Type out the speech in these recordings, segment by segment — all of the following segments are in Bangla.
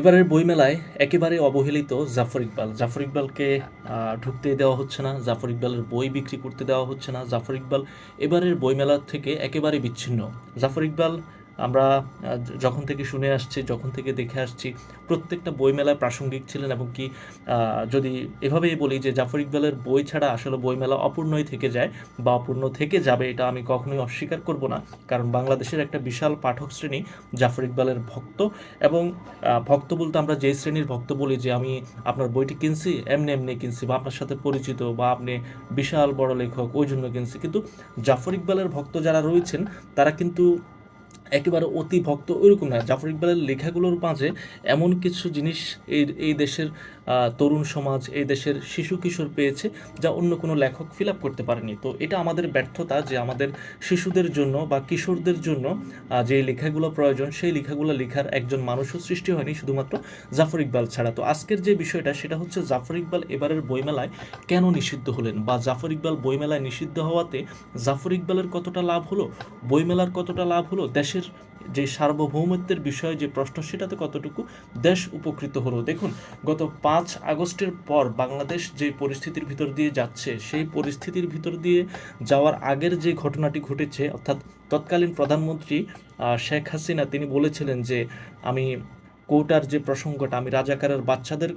এবারের বইমেলায় একেবারে অবহেলিত জাফর ইকবাল। জাফর ইকবালকে ঢুকতে দেওয়া হচ্ছে না, জাফর ইকবালের বই বিক্রি করতে দেওয়া হচ্ছে না। জাফর ইকবাল এবারের বইমেলা থেকে একেবারে বিচ্ছিন্ন। জাফর ইকবাল আমরা যখন থেকে শুনে আসছি, যখন থেকে দেখে আসছি, প্রত্যেকটা বইমেলায় প্রাসঙ্গিক ছিলেন এবং কি যদি এভাবেই বলি যে জাফর ইকবালের বই ছাড়া আসলে বইমেলা অপূর্ণই থেকে যায় বা অপূর্ণ থেকে যাবে, এটা আমি কখনোই অস্বীকার করব না। কারণ বাংলাদেশের একটা বিশাল পাঠক শ্রেণি জাফর ইকবালের ভক্ত এবং ভক্ত বলতে আমরা যে শ্রেণির ভক্ত বলি যে আমি আপনার বইটি কিনছি, এমনি এমনি কিনছি বা আপনার সাথে পরিচিত বা আপনি বিশাল বড় লেখক, ওই জন্য কিনছি। কিন্তু জাফর ইকবালের ভক্ত যারা রয়েছেন, তারা কিন্তু একেবারে অতিভক্ত ওইরকম না। জাফর ইকবালের লেখাগুলোর মাঝে এমন কিছু জিনিস এই এই দেশের তরুণ সমাজ এই দেশের শিশু কিশোর পেয়েছে, যা অন্য কোনো লেখক ফিল আপ করতে পারেনি। তো এটা আমাদের ব্যর্থতা যে আমাদের শিশুদের জন্য বা কিশোরদের জন্য যে লেখাগুলো প্রয়োজন, সেই লেখাগুলো লেখার একজন মানুষও সৃষ্টি হয়নি, শুধুমাত্র জাফর ইকবাল ছাড়া। তো আজকের যে বিষয়টা, সেটা হচ্ছে জাফর ইকবাল এবারের বইমেলায় কেন নিষিদ্ধ হলেন? বা জাফর ইকবাল বইমেলায় নিষিদ্ধ হওয়াতে জাফর ইকবালের কতটা লাভ হলো? বইমেলার কতটা লাভ হলো? দেশের যে সার্বভৌমত্বের বিষয়ে যে প্রশ্ন, সেটাতে কতটুকু দেশ উপকৃত হলো? দেখুন, গত পাঁচ আগস্টের পর বাংলাদেশ যে পরিস্থিতির ভিতর দিয়ে যাচ্ছে, সেই পরিস্থিতির ভিতর দিয়ে যাওয়ার আগের যে ঘটনাটি ঘটেছে, অর্থাৎ তৎকালীন প্রধানমন্ত্রী শেখ হাসিনা, তিনি বলেছিলেন যে, আমি কোটার যে প্রসঙ্গটা, আমি রাজাকারের বাচ্চাদের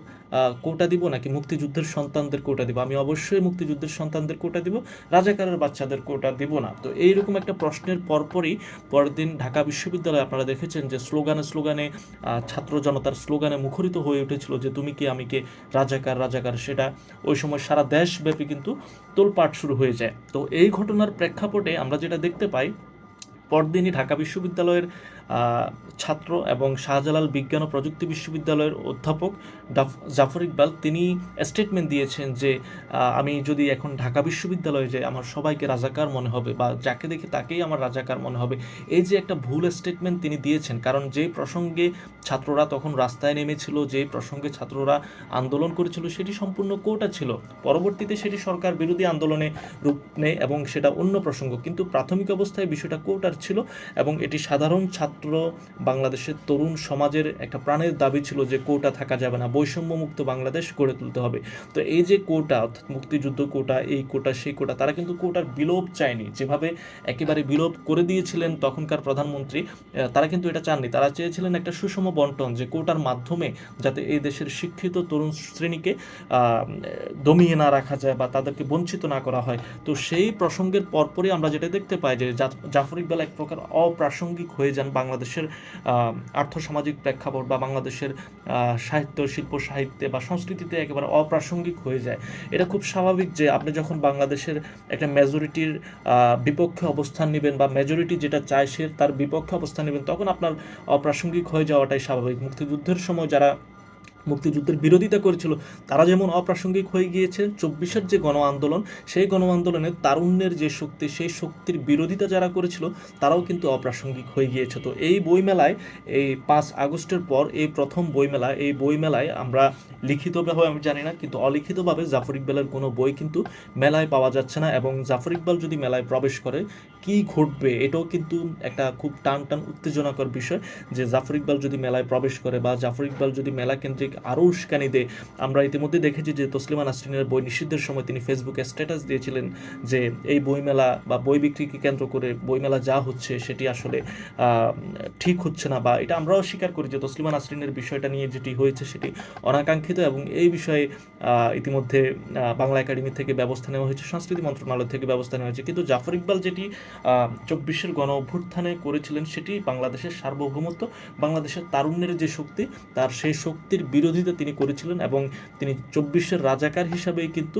কোটা দিব নাকি মুক্তিযুদ্ধের সন্তানদের কোটা দিব? আমি অবশ্যই মুক্তিযুদ্ধের সন্তানদের কোটা দিব, রাজাকারের বাচ্চাদের কোটা দিব না। তো এইরকম একটা প্রশ্নের পরপরই পরদিন ঢাকা বিশ্ববিদ্যালয়ে আপনারা দেখেছেন যে স্লোগানে স্লোগানে ছাত্র জনতার স্লোগানে মুখরিত হয়ে উঠেছিল যে তুমি কি, আমি কে, রাজাকার রাজাকার সেটা। ওই সময় সারা দেশব্যাপী কিন্তু তোলপাট শুরু হয়ে যায়। তো এই ঘটনার প্রেক্ষাপটে আমরা যেটা দেখতে পাই, পরদিনই ঢাকা বিশ্ববিদ্যালয়ের ছাত্র এবং শাহজালাল বিজ্ঞান ও প্রযুক্তি বিশ্ববিদ্যালয়ের অধ্যাপক জাফর ইকবাল, তিনি স্টেটমেন্ট দিয়েছেন যে আমি যদি এখন ঢাকা বিশ্ববিদ্যালয়ে যাই, আমার সবাইকে রাজাকার মনে হবে বা যাকে দেখে তাকেই আমার রাজাকার মনে হবে। এই যে একটা ভুল স্টেটমেন্ট তিনি দিয়েছেন, কারণ যে প্রসঙ্গে ছাত্ররা তখন রাস্তায় নেমেছিল, যে প্রসঙ্গে ছাত্ররা আন্দোলন করেছিল, সেটি সম্পূর্ণ কোটা ছিল। পরবর্তীতে সেটি সরকার বিরোধী আন্দোলনে রূপ নেয় এবং সেটা অন্য প্রসঙ্গ। কিন্তু প্রাথমিক অবস্থায় বিষয়টা কোটার ছিল এবং এটি সাধারণ ছাত্র বাংলাদেশের তরুণ সমাজের একটা প্রাণের দাবি ছিল যে কোটা থাকা যাবে না বৈষম্য মুক্ত বাংলাদেশ গড়ে তুলতে হবে। তো এই যে কোটা, অর্থাৎ মুক্তিযুদ্ধ কোটা, এই কোটা, সেই কোটা, তারা কিন্তু কোটার বিলোপ চায়নি। যেভাবে একেবারে বিলোপ করে দিয়েছিলেন তখনকার প্রধানমন্ত্রী তারা কিন্তু এটা চাননি। তারা চেয়েছিলেন একটা সুষম বন্টন যে কোটার মাধ্যমে যাতে এই দেশের শিক্ষিত তরুণ শ্রেণীকে দমিয়ে না রাখা যায় বা তাদেরকে বঞ্চিত না করা হয়। তো সেই প্রসঙ্গের পরপরই আমরা যেটা দেখতে পাই যে জাফর ইকবাল এক প্রকার অপ্রাসঙ্গিক হয়ে যান বাংলাদেশের আর্থ আর্থসামাজিক প্রেক্ষাপট বা বাংলাদেশের সাহিত্য, শিল্প সাহিত্যে বা সংস্কৃতিতে একেবারে অপ্রাসঙ্গিক হয়ে যায়। এটা খুব স্বাভাবিক যে আপনি যখন বাংলাদেশের একটা মেজরিটির বিপক্ষে অবস্থান নেবেন বা মেজরিটি যেটা চায় সে তার বিপক্ষে অবস্থান নেবেন, তখন আপনার অপ্রাসঙ্গিক হয়ে যাওয়াটাই স্বাভাবিক। মুক্তিযুদ্ধের সময় যারা মুক্তিযুদ্ধের বিরোধিতা করেছিল। তারা যেমন অপ্রাসঙ্গিক হয়ে গিয়েছে, চব্বিশের যে গণ আন্দোলন সেই গণ আন্দোলনে তারুণ্যের যে শক্তি, সেই শক্তির বিরোধিতা যারা করেছিল, তারাও কিন্তু অপ্রাসঙ্গিক হয়ে গিয়েছে। তো এই বইমেলায়, এই পাঁচ আগস্টের পর এই প্রথম বইমেলা এই বইমেলায় আমরা লিখিতভাবে, আমি জানি না, কিন্তু অলিখিতভাবে জাফর ইকবালের কোনো বই কিন্তু মেলায় পাওয়া যাচ্ছে না এবং জাফর ইকবাল যদি মেলায় প্রবেশ করে, কি ঘটবে? এটাও কিন্তু একটা খুব টান টান উত্তেজনাকর বিষয় যে জাফর ইকবাল যদি মেলায় প্রবেশ করে বা জাফর ইকবাল যদি মেলা কেন্দ্রিক আরও উস্কানি দেয় আমরা ইতিমধ্যে দেখেছি যে তসলিমা নাসরিনের বই নিষিদ্ধের সময় তিনি ফেসবুকে স্ট্যাটাস দিয়েছিলেন যে এই বইমেলা বা বই বিক্রিকে কেন্দ্র করে বইমেলা যা হচ্ছে সেটি আসলে ঠিক হচ্ছে না বা এটা আমরাও স্বীকার করি যে তসলিমা নাসরিনের বিষয়টা নিয়ে যেটি হয়েছে সেটি অনাকাঙ্ক্ষিত এবং এই বিষয়ে ইতিমধ্যে বাংলা একাডেমি থেকে ব্যবস্থা নেওয়া হয়েছে, সংস্কৃতি মন্ত্রণালয় থেকে ব্যবস্থা নেওয়া হয়েছে। কিন্তু জাফর ইকবাল যেটি চব্বিশের গণ অভ্যুত্থানে করেছিলেন সেটি বাংলাদেশের সার্বভৌমত্ব, বাংলাদেশের তারুণ্যের যে শক্তি, তার সেই শক্তির বিরোধিতা তিনি করেছিলেন এবং তিনি চব্বিশের রাজাকার হিসাবেই কিন্তু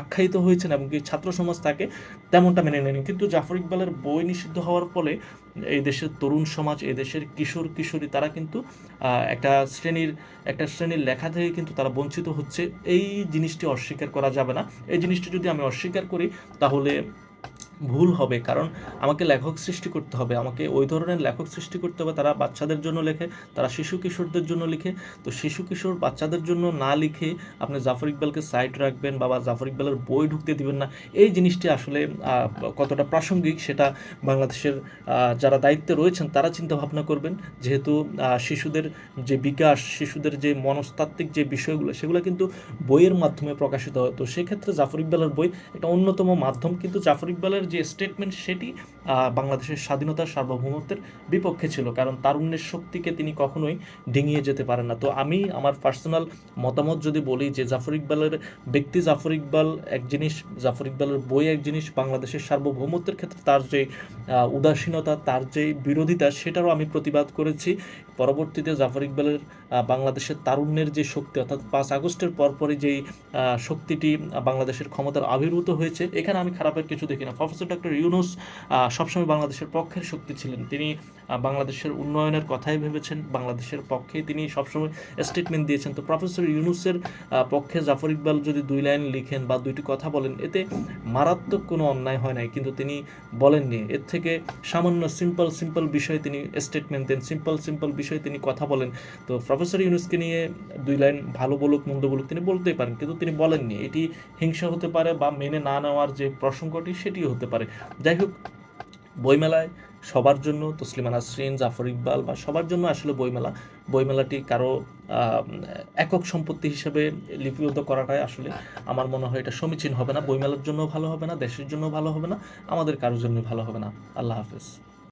আখ্যায়িত হয়েছেন এবং কি ছাত্র সমাজ তাকে তেমনটা মেনে নেয়নি। কিন্তু জাফর ইকবালের বই নিষিদ্ধ হওয়ার ফলে এই দেশের তরুণ সমাজ, এই দেশের কিশোর, কিশোরী তারা কিন্তু একটা শ্রেণির একটা শ্রেণির লেখা থেকে কিন্তু তারা বঞ্চিত হচ্ছে। এই জিনিসটি অস্বীকার করা যাবে না। এই জিনিসটি যদি আমি অস্বীকার করি, তাহলে ভুল হবে, কারণ আমাকে লেখক সৃষ্টি করতে হবে। আমাকে ওই ধরনের লেখক সৃষ্টি করতে হবে, তারা বাচ্চাদের জন্য লেখে, তারা শিশু কিশোরদের জন্য লিখে। তো শিশু কিশোর বাচ্চাদের জন্য না লিখে আপনি জাফর ইকবালকে সাইড রাখবেন বা জাফর ইকবালের বই ঢুকতে দিবেন না। এই জিনিসটি আসলে কতটা প্রাসঙ্গিক সেটা বাংলাদেশের যারা দায়িত্বে রয়েছেন, তারা চিন্তা ভাবনা করবেন। যেহেতু শিশুদের যে বিকাশ, শিশুদের যে মনস্তাত্ত্বিক যে বিষয়গুলো, সেগুলো কিন্তু বইয়ের মাধ্যমে প্রকাশিত হয়। তো সেক্ষেত্রে জাফর ইকবালের বই একটা অন্যতম মাধ্যম। কিন্তু জাফর ইকবালের যে স্টেটমেন্ট সেটি বাংলাদেশের স্বাধীনতার সার্বভৌমত্বের বিপক্ষে ছিল, কারণ তারুণ্যের শক্তিকে তিনি কখনোই ডিঙিয়ে যেতে পারেন না। তো আমি আমার পার্সোনাল মতামত যদি বলি যে জাফর ইকবালের ব্যক্তি, জাফর ইকবাল এক জিনিস, জাফর ইকবালের বই এক জিনিস, বাংলাদেশের সার্বভৌমত্বের ক্ষেত্রে তার যে উদাসীনতা, তার যে বিরোধিতা, সেটারও আমি প্রতিবাদ করেছি। পরবর্তীতে জাফর ইকবালের বাংলাদেশের তারুণ্যের যে শক্তি, অর্থাৎ পাঁচ আগস্টের পরপরই যেই শক্তিটি বাংলাদেশের ক্ষমতার আবির্ভূত হয়েছে, এখানে আমি খারাপের কিছু দেখি না। প্রফেসর ডক্টর ইউনুস সবসময় বাংলাদেশের পক্ষের শক্তি ছিলেন। তিনি বাংলাদেশের উন্নয়নের কথাই ভেবেছেন, বাংলাদেশের পক্ষে তিনি সবসময় স্টেটমেন্ট দিয়েছেন। তো প্রফেসর ইউনুসের পক্ষে জাফর ইকবাল যদি দুই লাইন লিখেন বা দুইটি কথা বলেন, এতে মারাত্মক কোনো অন্যায় হয় নাই। কিন্তু তিনি বলেননি, এর থেকে সামান্য সিম্পল সিম্পল বিষয়ে তিনি স্টেটমেন্ট দেন সিম্পল সিম্পল বিষয়ে তিনি কথা বলেন। তো প্রফেসর ইউনুসকে নিয়ে দুই লাইন ভালো বলুক, মন্দ বলুক তিনি বলতেই পারেন, কিন্তু তিনি বলেননি। এটি হিংসা হতে পারে বা মেনে না নেওয়ার যে প্রসঙ্গটি, সেটিও হতে পারে। যাই হোক, বইমেলায় সবার জন্য তসলিমা নাসরিন, জাফর ইকবাল বা সবার জন্য আসলে বইমেলা। বইমেলাটি কারও একক সম্পত্তি হিসেবে লিপিবদ্ধ করাটাই আসলে আমার মনে হয় এটা সমীচীন হবে না। বইমেলার জন্য ভালো হবে না, দেশের জন্য ভালো হবে না, আমাদের কারোর জন্য ভালো হবে না। আল্লাহ হাফেজ।